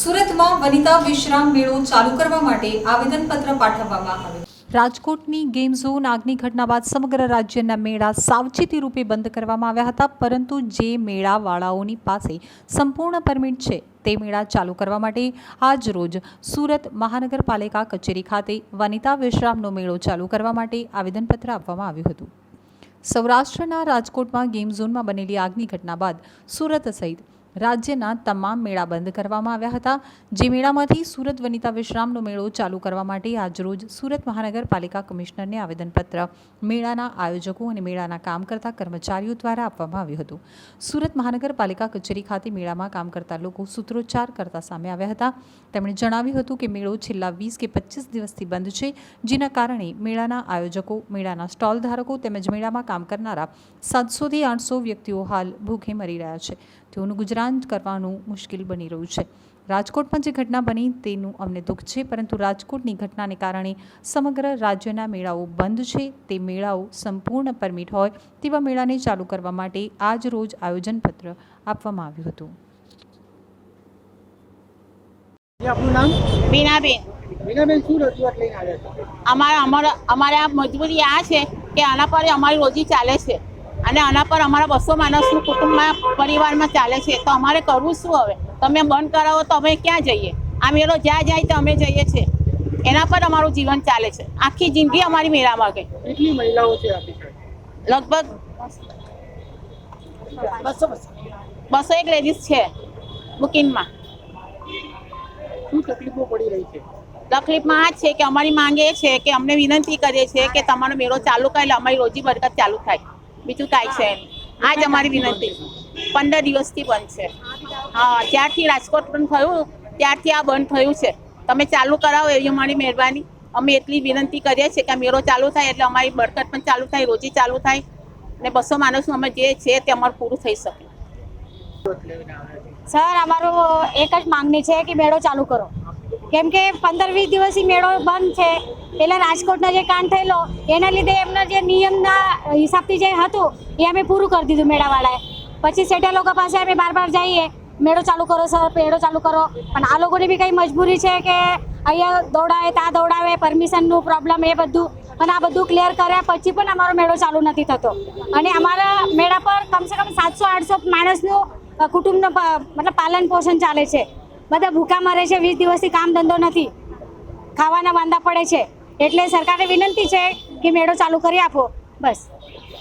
સુરતમાં વનિતા વિશ્રામ મેળો ચાલુ કરવા માટે આવેદનપત્ર પાઠવવામાં આવ્યું રાજકોટની ગેમ ઝોન આગની ઘટના બાદ સમગ્ર રાજ્યના મેળા સાવચેતી રૂપે બંધ કરવામાં આવ્યા હતા, પરંતુ જે મેળાવાળાઓની પાસે સંપૂર્ણ પરમિટ છે, તે મેળા ચાલુ કરવા માટે આજ રોજ સુરત મહાનગરપાલિકા કચેરી ખાતે વનિતા વિશ્રામનો મેળો ચાલુ કરવા માટે આવેદનપત્ર આપવામાં આવ્યું હતું. સૌરાષ્ટ્રના રાજકોટમાં ગેમ ઝોનમાં બનેલી આગની ઘટના બાદ સુરત સહિત રાજ્યના તમામ મેળા બંધ કરવામાં આવ્યા હતા. જે મેળામાંથી સુરત વનિતા વિશ્રામનો મેળો ચાલુ કરવા માટે આજરોજ સુરત મહાનગરપાલિકા કમિશનરને આવેદનપત્ર મેળાના આયોજકો અને મેળાના કામ કરતા કર્મચારીઓ દ્વારા આપવામાં આવ્યું હતું. સુરત મહાનગરપાલિકા કચેરી ખાતે મેળામાં કામ કરતા લોકો સૂત્રોચ્ચાર કરતા સામે આવ્યા હતા. તેમણે જણાવ્યું હતું કે મેળો છેલ્લા વીસ કે પચીસ દિવસથી બંધ છે, જેના કારણે મેળાના આયોજકો, મેળાના સ્ટોલ ધારકો તેમજ મેળામાં કામ કરનારા સાતસોથી આઠસો વ્યક્તિઓ હાલ ભૂખે મરી રહ્યા છે. તેઓનું ગુજરાન કરવાનું મુશ્કેલ બની રહ્યું છે. રાજકોટમાં જે ઘટના બની તેનું અમને દુઃખ છે પરંતુ રાજકોટની ઘટનાને કારણે સમગ્ર રાજ્યના મેળાઓ બંધ છે. તે મેળાઓ સંપૂર્ણ પરમિટ હોય તેવા મેળાને ચાલુ કરવા માટે આજ રોજ આયોજનપત્ર આપવામાં આવ્યું હતું. આપનું નામ? બીનાબેન મીનાબેન શું રજૂઆત લઈને આવ્યા અમારા અમારા અમારે આ મજબૂરી આ છે કે આના પર અમારી રોજી ચાલે છે. અને આના પર અમારા બસો માણસનું કુટુંબમાં પરિવારમાં ચાલે છે. તો અમારે કરવું શું હવે? તમે બંધ કરાવો તો અમે ક્યાં જઈએ? આ મેળો જ્યાં જાય તો અમે જઈએ છીએ. એના પર અમારું જીવન ચાલે છે. આખી જિંદગી અમારી મેળામાં ગઈ. કેટલી મહિલાઓ છે લગભગ બસો બસો. એક લેડીઝ છે બુકિંગમાં. શું તકલીફો પડી રહી છે? તકલીફમાં આ છે કે અમારી માંગ એ છે કે અમને વિનંતી કરીએ છીએ કે તમારો મેળો ચાલુ કરે એટલે અમારી રોજી બરકત ચાલુ થાય. બીજું કાંઈ છે. આ જ અમારી વિનંતી. પંદર દિવસથી બંધ છે. હા, જ્યારથી રાજકોટ બંધ થયું, ત્યારથી આ બંધ થયું છે. તમે ચાલુ કરાવો એવી અમારી મહેરબાની. અમે એટલી વિનંતી કરીએ છીએ કે મેળો ચાલુ થાય એટલે અમારી બરકત પણ ચાલુ થાય, રોજી ચાલુ થાય. ને બસો માણસનું અમે જે છે તે અમારું પૂરું થઈ શકે. સર, અમારું એક જ માંગણી છે કે મેળો ચાલુ કરો. કેમ કે પંદર વીસ દિવસથી મેળો બંધ છે. પેલા રાજકોટનો જે કાંડ થયેલો, એના લીધે એમના જે નિયમના હિસાબથી જે હતું, એ અમે પૂરું કરી દીધું મેળાવાળાએ. પછી સેઠા લોકો પાસે અમે બાર બાર જઈએ, મેળો ચાલુ કરો સર, મેળો ચાલુ કરો. પણ આ લોકોની બી કંઈ મજબૂરી છે કે અહીંયા દોડાવે, ત્યાં દોડાવે, પરમિશનનું પ્રોબ્લેમ એ બધું. અને આ બધું ક્લિયર કર્યા પછી પણ અમારો મેળો ચાલુ નથી થતો. અને અમારા મેળા પર કમસે કમ સાતસો આઠસો માણસનું કુટુંબનું મતલબ પાલન પોષણ ચાલે છે. બધા ભૂખા મરે છે, વીસ દિવસથી કામ ધંધો નથી. ખાવાના વાંધા પડે છે. એટલે સરકારને વિનંતી છે કે મેળો ચાલુ કરી આપો. બસ.